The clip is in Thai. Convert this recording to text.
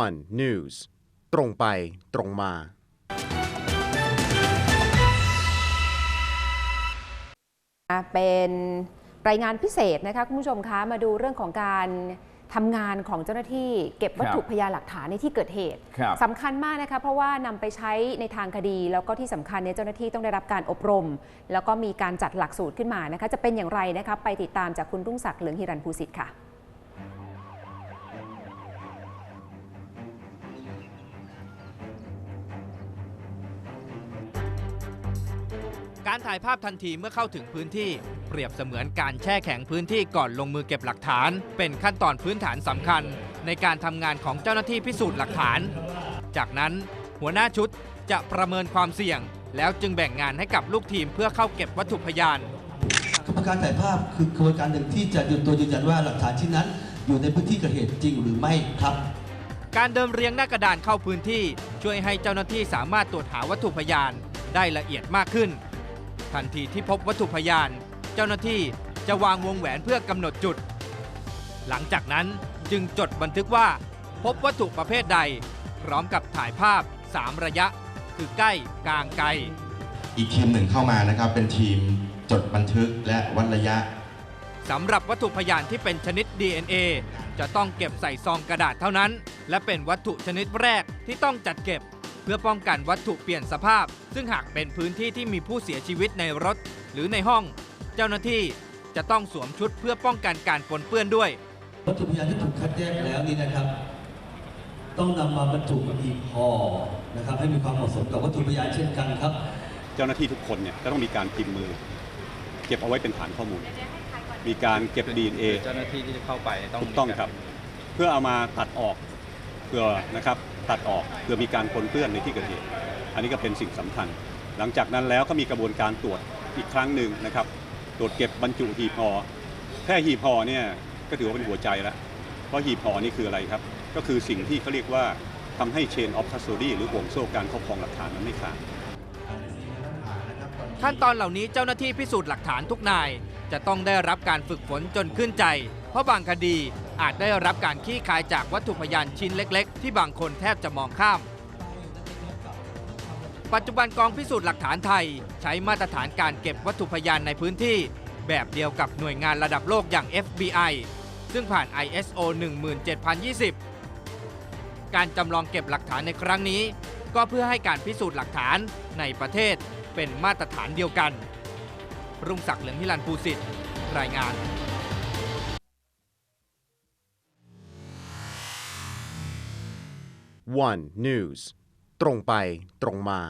one news ตรงไปตรงมา เป็นรายงานพิเศษนะคะคุณผู้ชมคะมาดูเรื่องของการทำงานของเจ้าหน้าที่เก็บวัตถุครับพยานหลักฐานในที่เกิดเหตุครับสำคัญมากนะคะเพราะว่านำไปใช้ในทางคดี แล้วก็ที่สำคัญเนี่ยเจ้าหน้าที่ต้องได้รับการอบรม แล้วก็มีการจัดหลักสูตรขึ้นมานะคะจะเป็นอย่างไรนะคะไปติดตามจากคุณรุ่งศักดิ์เหลืองหิรันภูสิทธิ์ค่ะ การถ่ายภาพทันทีเมื่อเข้าถึงพื้นที่ เปรียบเสมือนการแช่แข็งพื้นที่ก่อนลงมือเก็บหลักฐาน เป็นขั้นตอนพื้นฐานสำคัญ ในการทำงานของเจ้าหน้าที่พิสูจน์หลักฐาน จากนั้นหัวหน้าชุดจะประเมินความเสี่ยง แล้วจึงแบ่งงานให้กับลูกทีมเพื่อเข้าเก็บวัตถุพยาน กรรมการถ่ายภาพคือกระบวนการหนึ่งที่จะยืนตัวยืนยันว่าหลักฐานชิ้นนั้น อยู่ในพื้นที่เกิดเหตุจริงหรือไม่ครับ การเดินเรียงหน้ากระดานเข้าพื้นที่ ช่วยให้เจ้าหน้าที่สามารถตรวจหาวัตถุพยาน ได้ละเอียดมากขึ้น ทันทีที่พบวัตถุพยาน เจ้าหน้าที่จะวางวงแหวนเพื่อกำหนดจุด หลังจากนั้นจึงจดบันทึกว่า พบวัตถุประเภทใด พร้อมกับถ่ายภาพ 3 ระยะ คือใกล้กลางไกล อีกทีมหนึ่งเข้ามานะครับ เป็นทีมจดบันทึกและวัดระยะสำหรับวัตถุพยานที่เป็นชนิด DNA จะต้องเก็บใส่ซองกระดาษเท่านั้น และเป็นวัตถุชนิดแรกที่ต้องจัดเก็บ เพื่อป้องกันวัตถุเปลี่ยนสภาพ ซึ่งหากเป็นพื้นที่ที่มีผู้เสียชีวิตในรถ หรือในห้อง เจ้าหน้าที่จะต้องสวมชุดเพื่อป้องกันการปนเปื้อนด้วย วัตถุพยานที่ถูกคัดแยกแล้วนี่นะครับ ต้องนำมาบรรจุอีกห่อนะครับ ให้มีความเหมาะสมกับวัตถุพยานเช่นกันครับ เจ้าหน้าที่ทุกคนเนี่ยก็ต้องมีการพิมพ์มือ เก็บเอาไว้เป็นฐานข้อมูล มีการเก็บ DNA เจ้าหน้าที่ที่จะเข้าไปต้องถูกต้องครับ เพื่อเอามาตัดออกเพื่อนะครับตัดออกเพื่อมีการปนเปื้อนในที่เกิดเหตุ อันนี้ก็เป็นสิ่งสำคัญ หลังจากนั้นแล้วก็มีกระบวนการตรวจอีกครั้งหนึ่งนะครับ ตรวจเก็บบรรจุหีบห่อแค่หีบห่อเนี่ยก็ถือว่าเป็นหัวใจแล้ว เพราะหีบห่อนี่คืออะไรครับ ก็คือสิ่งที่เขาเรียกว่าทำให้ chain of custody หรือห่วงโซ่การครอบครองหลักฐานนั้นไม่ขาดขั้นตอนเหล่านี้เจ้าหน้าที่พิสูจน์หลักฐานทุกนาย จะต้องได้รับการฝึกฝนจนขึ้นใจ เพราะบางคดีอาจได้รับการขี้คายจากวัตถุพยานชิ้นเล็ก ๆ ที่บางคนแทบจะมองข้าม ปัจจุบันกองพิสูจน์หลักฐานไทย ใช้มาตรฐานการเก็บวัตถุพยานในพื้นที่ แบบเดียวกับหน่วยงานระดับโลกอย่าง FBI ซึ่งผ่าน ISO 17020 การจำลองเก็บหลักฐานในครั้งนี้ ก็เพื่อให้การพิสูจน์หลักฐานในประเทศเป็นมาตรฐานเดียวกัน รุ่งศักดิ์เหลืองพิรันภูสิทธิ์รายงาน one news ตรงไปตรงมา